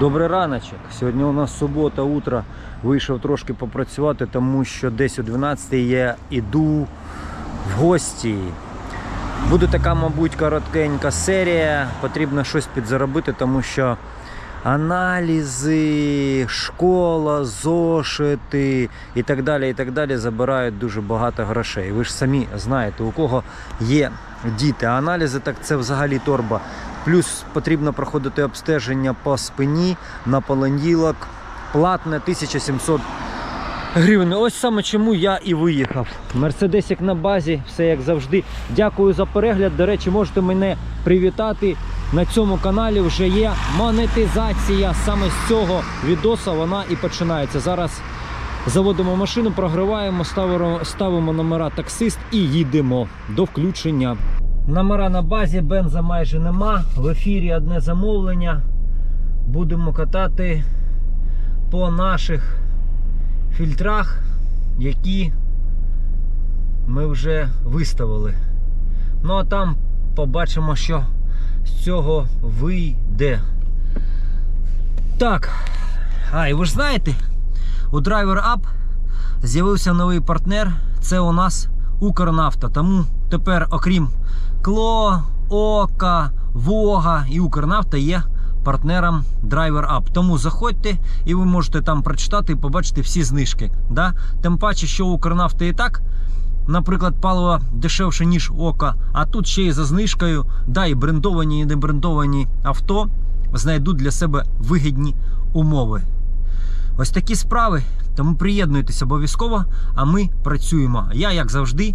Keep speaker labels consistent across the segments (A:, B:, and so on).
A: Добрий раночок. Сьогодні у нас субота, утро. Вийшов трошки попрацювати, тому що десь о 12 я іду в гості. Буде така, мабуть, коротенька серія. Потрібно щось підзаробити, тому що аналізи, школа, зошити і так далі, і так далі забирають дуже багато грошей. Ви ж самі знаєте, у кого є діти. А аналізи так це взагалі торба. Плюс потрібно проходити обстеження по спині на понеділок. Платне 1700 гривень. Ось саме чому я і виїхав. Мерседесик на базі, все як завжди. Дякую за перегляд. До речі, можете мене привітати. На цьому каналі вже є монетизація. Саме з цього відоса вона і починається. Зараз заводимо машину, програваємо, ставимо, ставимо номера таксист і їдемо до включення. Номера на базі, бенза майже нема. В ефірі одне замовлення. Будемо катати по наших фільтрах, які ми вже виставили. Ну а там побачимо, що з цього вийде. Так. А, і ви ж знаєте, у Driver Up з'явився новий партнер. Це у нас Укрнафта. Тому тепер, окрім Кло, Ока, Вога і Укрнафта є партнером Driver Up. Тому заходьте і ви можете там прочитати і побачити всі знижки. Да? Тим паче, що у Укрнафти і так, наприклад, паливо дешевше, ніж Ока, а тут ще й за знижкою, да, і брендовані, і не брендовані авто знайдуть для себе вигідні умови. Ось такі справи. Тому приєднуйтесь обов'язково, а ми працюємо. Я, як завжди,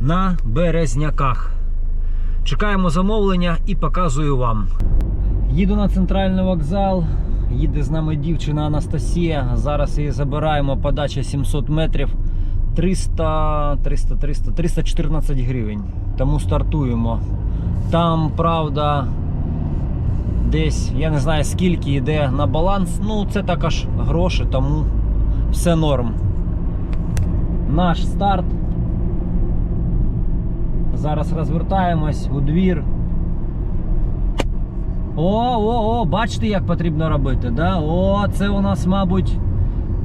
A: на березняках. Чекаємо замовлення і показую вам. Їду на центральний вокзал. Їде з нами дівчина Анастасія. Зараз її забираємо. Подача 700 метрів. 300, 300, 300, 314 гривень. Тому стартуємо. Там, правда, десь я не знаю скільки йде на баланс. Ну, це також гроші, тому все норм. Наш старт. Зараз розвертаємось у двір. О, о, о, бачите, як потрібно робити, да? О, це у нас, мабуть,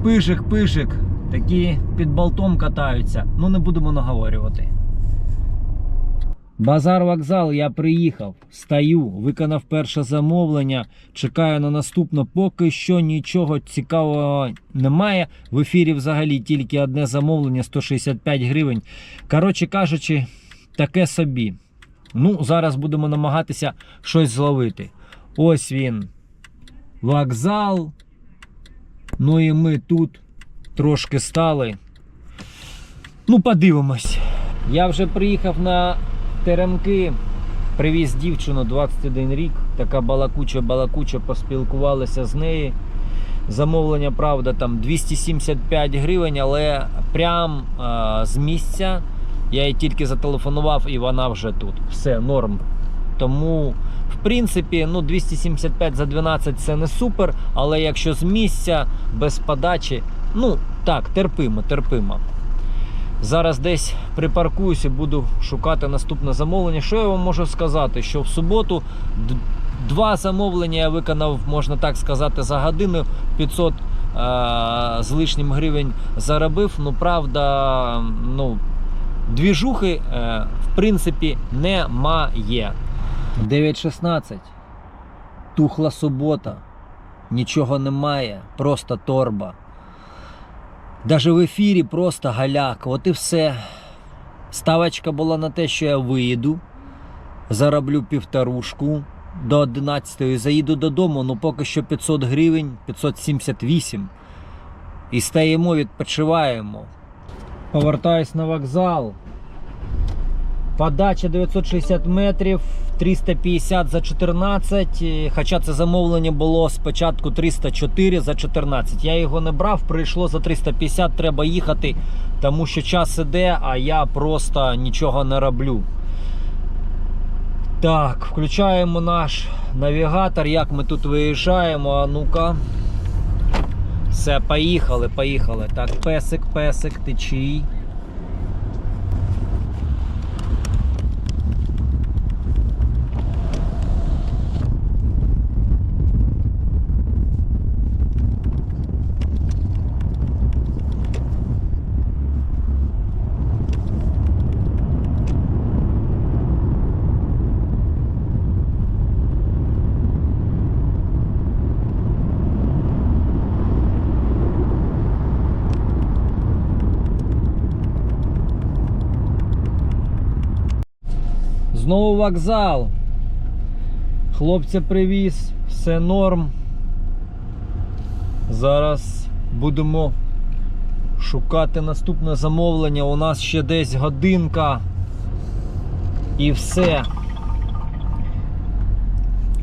A: пишик-пишик. Такі під болтом катаються. Ну, не будемо наговорювати. Базар вокзал, я приїхав. Стаю, виконав перше замовлення. Чекаю на наступне. Поки що нічого цікавого немає. В ефірі взагалі тільки одне замовлення 165 гривень. Коротше кажучи, таке собі. Ну, зараз будемо намагатися щось зловити. Ось він. Вокзал. Ну і ми тут трошки стали. Ну, подивимось. Я вже приїхав на теремки. Привіз дівчину 21 рік. Така балакуча-балакуча, поспілкувалися з нею. Замовлення, правда, там 275 гривень, але прям а, з місця я їй тільки зателефонував і вона вже тут. Все, норм. Тому, в принципі, ну 275 за 12 це не супер, але якщо з місця без подачі, ну так, терпимо, терпимо. Зараз десь припаркуюся, буду шукати наступне замовлення. Що я вам можу сказати? Що в суботу два замовлення я виконав, можна так сказати, за годину 500 е- з лишнім гривень заробив. Ну, правда, ну, двіжухи, е, в принципі, немає. 9.16. Тухла субота. Нічого немає, просто торба. Даже в ефірі просто галяк. От і все. Ставочка була на те, що я виїду, зароблю півторушку до 11 заїду додому, ну поки що 500 гривень, 578. І стаємо, відпочиваємо. Повертаюсь на вокзал. Подача 960 метрів, 350 за 14. е, Хоча це замовлення було спочатку 304 за 14. Я його не брав, прийшло за 350, треба їхати, тому що час іде, а я просто нічого не роблю. Так, включаємо наш навігатор, як ми тут виїжджаємо. А ну-ка. Все, поїхали, поїхали. Так, песик, песик, ти чий? Знову вокзал. Хлопця привіз, все норм. Зараз будемо шукати наступне замовлення. У нас ще десь годинка. І все.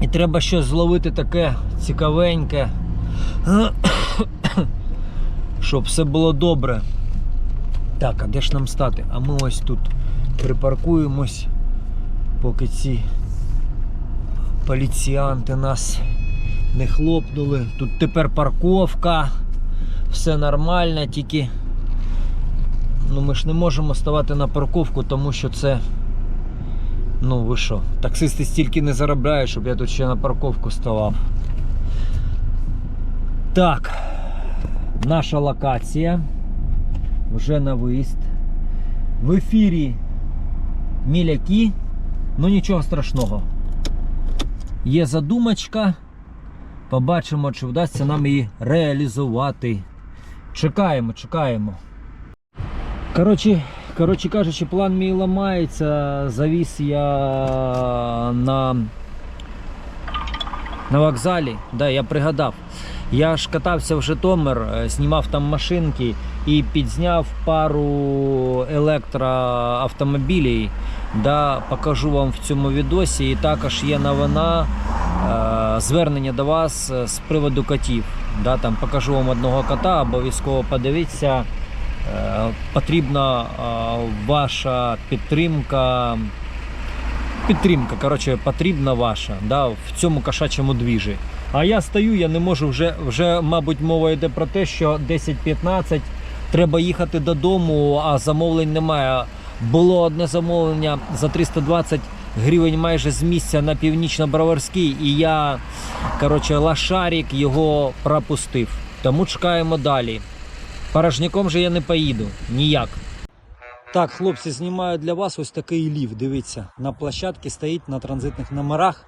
A: І треба щось зловити таке цікавеньке. Щоб все було добре. Так, а де ж нам стати? А ми ось тут припаркуємось, поки ці поліціянти нас не хлопнули. Тут тепер парковка, все нормально, тільки ну, ми ж не можемо ставати на парковку, тому що це. Ну ви що, таксисти стільки не заробляють, щоб я тут ще на парковку ставав. Так, наша локація вже на виїзд. В ефірі міляки, ну нічого страшного. Є задумочка. Побачимо, чи вдасться нам її реалізувати. Чекаємо, чекаємо. Коротше, коротше кажучи, план мій ламається. Завіз я на, на вокзалі. Да, я пригадав. Я ж катався в Житомир, е, знімав там машинки і підзняв пару електроавтомобілів. Да, покажу вам в цьому відосі. І також є новина е, звернення до вас е, з приводу котів. Да, там покажу вам одного кота, обов'язково подивіться. Е, Потрібна е, ваша підтримка. Підтримка, коротше, потрібна ваша да, в цьому кошачому двіжі. А я стою, я не можу вже, вже, мабуть, мова йде про те, що 10-15 треба їхати додому, а замовлень немає. Було одне замовлення за 320 гривень майже з місця на північно-броварський, і я, коротше, лашарик його пропустив. Тому чекаємо далі. Порожняком же я не поїду ніяк. Так, хлопці, знімаю для вас ось такий лів. Дивіться, на площадці стоїть на транзитних номерах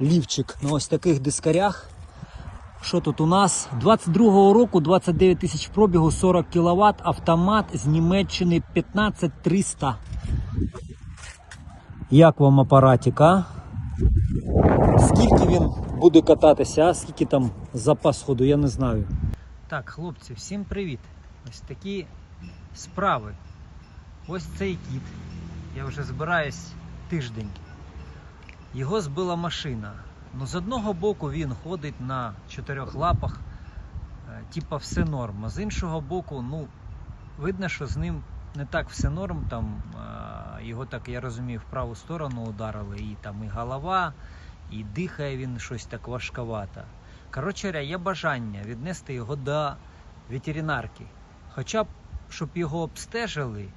A: лівчик на ось таких дискарях. Що тут у нас? 22-го року 29 тисяч пробігу, 40 кВт, автомат з Німеччини 15300. Як вам апаратик, а? Скільки він буде кататися, а скільки там запас ходу, я не знаю. Так, хлопці, всім привіт. Ось такі справи. Ось цей кіт. Я вже збираюсь тиждень. Його збила машина. Ну, з одного боку він ходить на чотирьох лапах, е, типа все норм. А з іншого боку, ну, видно, що з ним не так все норм. Там е, його так, я розумію, в праву сторону ударили, і там і голова, і дихає він щось так важковато. Коротше, є бажання віднести його до ветеринарки. Хоча б, щоб його обстежили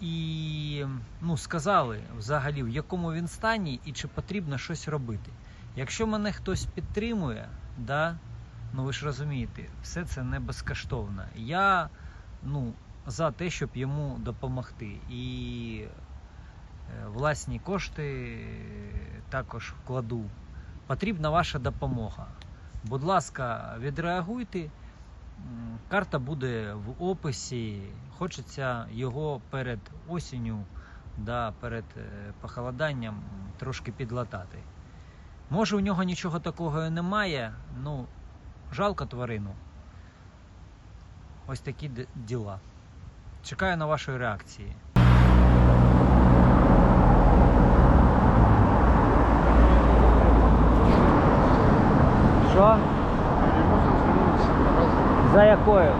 A: і ну, сказали взагалі, в якому він стані і чи потрібно щось робити. Якщо мене хтось підтримує, да, ну ви ж розумієте, все це не безкоштовно. Я ну, за те, щоб йому допомогти. І е, власні кошти також вкладу. Потрібна ваша допомога. Будь ласка, відреагуйте. Карта буде в описі. Хочеться його перед осінню, да, перед е, похолоданням трошки підлатати. Може, у нього нічого такого і немає, ну, жалко тварину. Ось такі діла. Чекаю на вашої реакції. Що? За якою?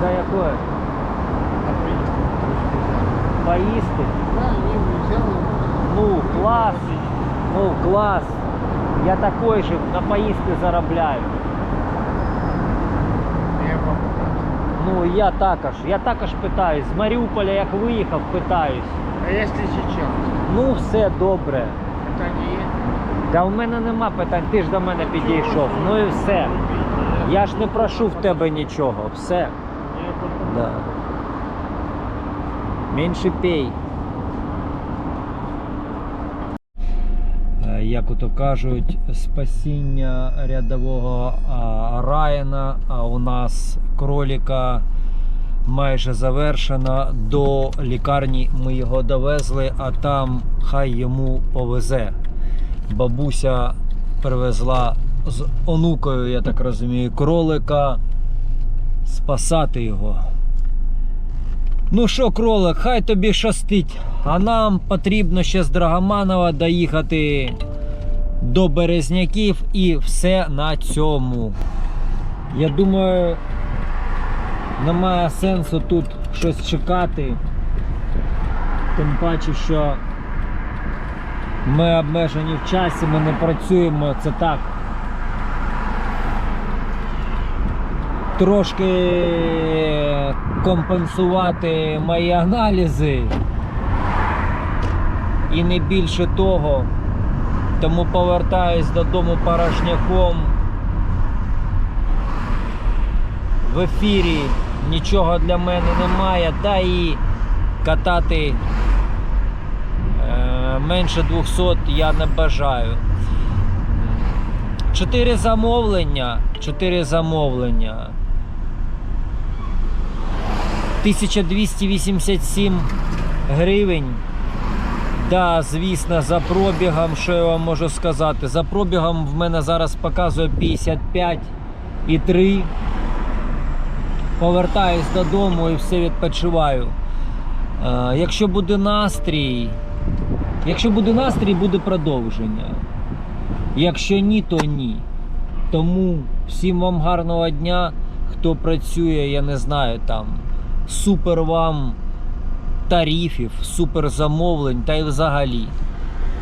A: За якою? Поїсти? Ну, клас. Ну, клас. Я такой же на поїсти заробляю. Ну, я також. Я також питаюсь. З Маріуполя як виїхав, питаюсь.
B: А если сейчас?
A: Ну, все добре.
B: Питание есть?
A: Та у мене нема питань, ти ж до мене підійшов. Ну і все. Я ж не прошу в тебе нічого. Все. Да. Менше пей. Е, Як ото кажуть, спасіння рядового Райана, а у нас кроліка майже завершена. До лікарні ми його довезли, а там хай йому повезе. Бабуся привезла з онукою, я так розумію, кролика спасати його. Ну що, кролик, хай тобі щастить. А нам потрібно ще з Драгоманова доїхати до Березняків і все на цьому. Я думаю, немає сенсу тут щось чекати. Тим паче, що ми обмежені в часі, ми не працюємо, це так. Трошки компенсувати мої аналізи. І не більше того. Тому повертаюсь додому порожняком. В ефірі нічого для мене немає, та і катати е, менше 200 я не бажаю. Чотири замовлення. Чотири замовлення. 1287 гривень. Да, звісно, за пробігом, що я вам можу сказати? За пробігом в мене зараз показує 55,3. Повертаюсь додому і все відпочиваю. Е, якщо буде настрій, якщо буде настрій, буде продовження. Якщо ні, то ні. Тому всім вам гарного дня. Хто працює, я не знаю там. Супер вам тарифів, суперзамовлень та й взагалі.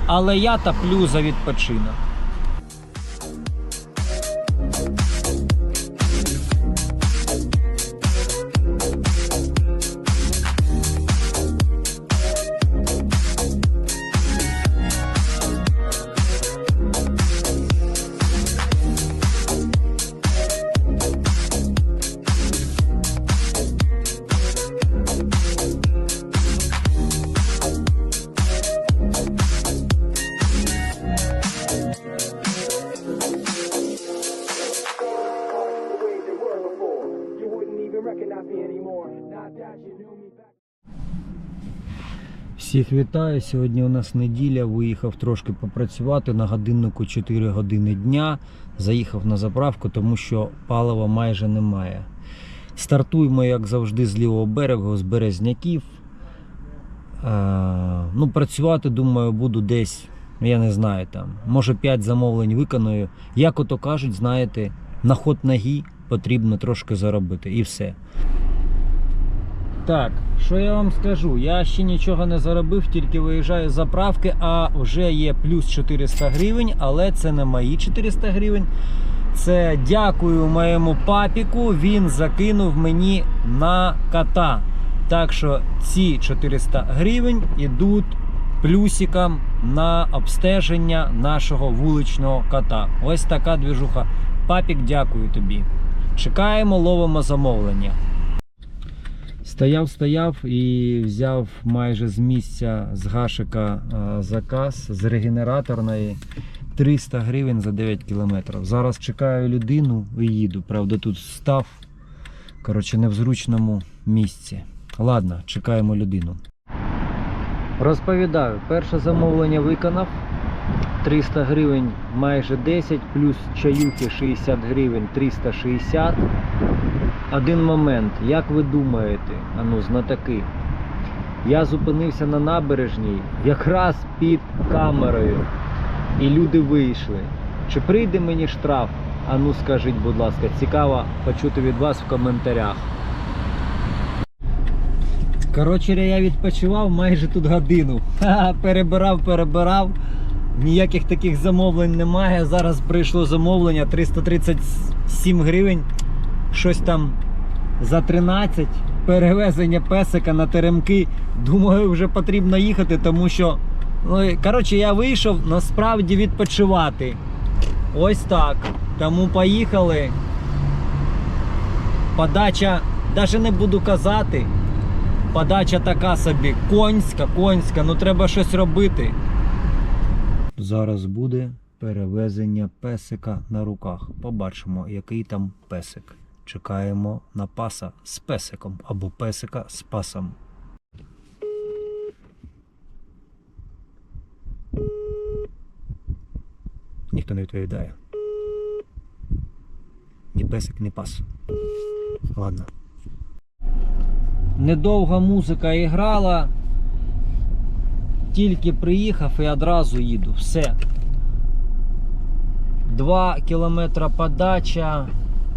A: Але я таплю за відпочинок. Всіх вітаю. Сьогодні у нас неділя. Виїхав трошки попрацювати на годиннику 4 години дня. Заїхав на заправку, тому що палива майже немає. Стартуємо, як завжди, з лівого берегу, з березняків. Е, ну, працювати, думаю, буду десь, я не знаю, там, може 5 замовлень виконую. Як ото кажуть, знаєте, на ход ноги потрібно трошки заробити і все. Так, що я вам скажу? Я ще нічого не заробив, тільки виїжджаю з заправки, а вже є плюс 400 гривень, але це не мої 400 гривень. Це дякую моєму папіку. Він закинув мені на кота. Так що ці 400 гривень ідуть плюсиком на обстеження нашого вуличного кота. Ось така двіжуха. Папік, дякую тобі. Чекаємо, ловимо замовлення. Стояв, стояв і взяв майже з місця з гашика е, заказ з регенераторної 300 гривень за 9 кілометрів. Зараз чекаю людину і їду. Правда, тут став коротше, не в зручному місці. Ладно, чекаємо людину. Розповідаю, перше замовлення виконав. 300 гривень майже 10, плюс чаюхи 60 гривень 360. Один момент, як ви думаєте, ану, знатаки, я зупинився на набережній якраз під камерою, і люди вийшли. Чи прийде мені штраф? Ану, скажіть, будь ласка, цікаво почути від вас в коментарях. Коротше, я відпочивав майже тут годину. Ха-ха, перебирав, перебирав. Ніяких таких замовлень немає. Зараз прийшло замовлення 337 гривень. Щось там за 13 перевезення песика на теремки. Думаю, вже потрібно їхати, тому що. Ну, коротше, я вийшов насправді відпочивати. Ось так. Тому поїхали. Подача, навіть не буду казати. Подача така собі конська, конська, ну треба щось робити. Зараз буде перевезення песика на руках. Побачимо, який там песик. чекаємо на паса з песиком або песика з пасом. Ніхто не відповідає. Ні песик, ні пас. Ладно. Недовга музика іграла. Тільки приїхав і одразу їду. Все. 2 кілометра подача.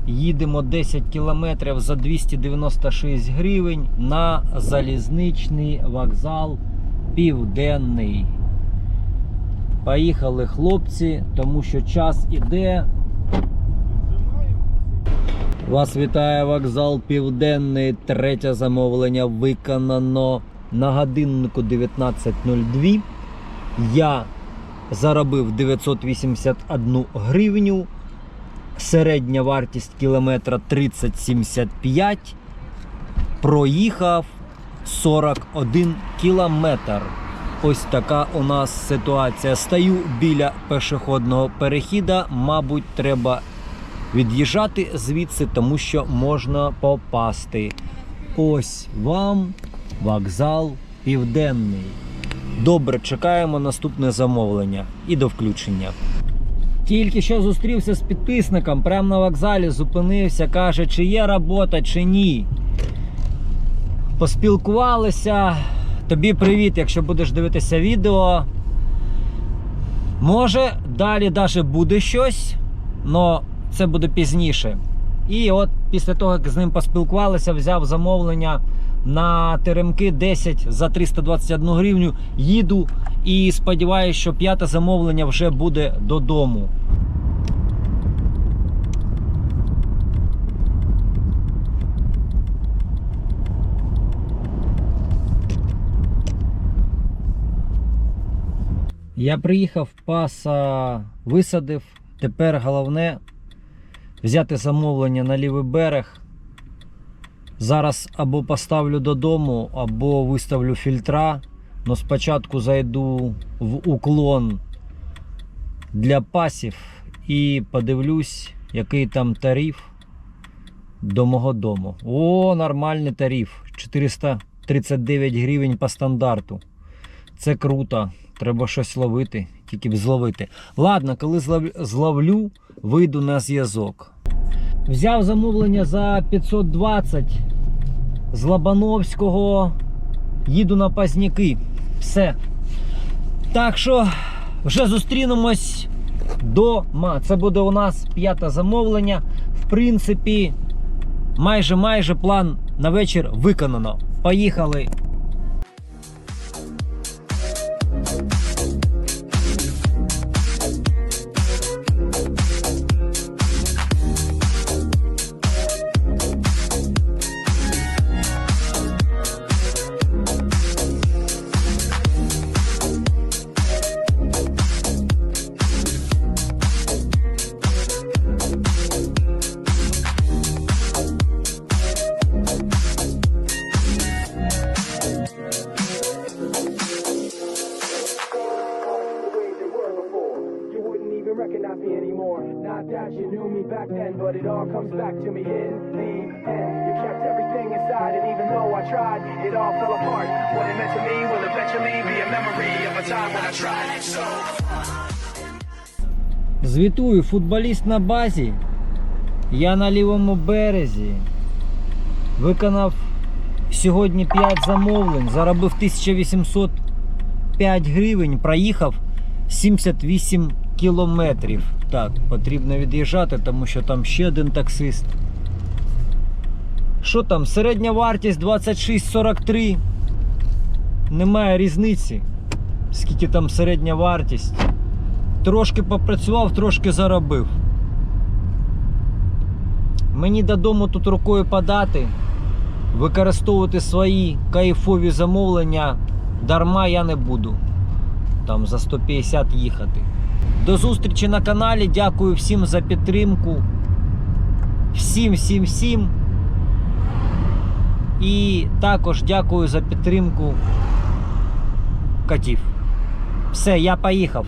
A: Їдемо 10 кілометрів за 296 гривень на залізничний вокзал Південний. Поїхали хлопці, тому що час іде. Вас вітає вокзал Південний. Третє замовлення виконано на годиннику 19.02. Я заробив 981 гривню. Середня вартість кілометра 30,75. Проїхав 41 кілометр. Ось така у нас ситуація. Стою біля пешеходного перехіда. Мабуть, треба від'їжджати звідси, тому що можна попасти. Ось вам вокзал південний. Добре, чекаємо наступне замовлення і до включення. Тільки що зустрівся з підписником, прямо на вокзалі зупинився, каже, чи є робота, чи ні. Поспілкувалися. Тобі привіт, якщо будеш дивитися відео. Може, далі даже буде щось, але це буде пізніше. І от після того, як з ним поспілкувалися, взяв замовлення на теремки 10 за 321 гривню. Їду і сподіваюся, що п'яте замовлення вже буде додому. Я приїхав, паса висадив. Тепер головне взяти замовлення на лівий берег. Зараз або поставлю додому, або виставлю фільтра. Но спочатку зайду в уклон для пасів і подивлюсь, який там тариф до мого дому. О, нормальний тариф. 439 гривень по стандарту. Це круто. Треба щось ловити, тільки б зловити. Ладно, коли зловлю, вийду на зв'язок. Взяв замовлення за 520 з Лобановського. Їду на Пазняки. Все. Так що вже зустрінемось дома. Це буде у нас п'яте замовлення. В принципі, майже майже план на вечір виконано. Поїхали.
C: You kept everything inside, and even though I tried, it all fell apart. What it meant to me will eventually be a memory of a time when I tried so.
A: Звітую, футболіст на базі. Я на лівому березі. Виконав сьогодні 5 замовлень, заробив 1805 гривень, проїхав 78 кілометрів. Так, потрібно від'їжджати, тому що там ще один таксист. Що там? Середня вартість 26,43. Немає різниці. Скільки там середня вартість. Трошки попрацював, трошки заробив. Мені додому тут рукою подати, використовувати свої кайфові замовлення дарма я не буду. Там за 150 їхати. До зустрічі на каналі. Дякую всім за підтримку. Всім, всім, всім. І також дякую за підтримку котів. Все, я поїхав.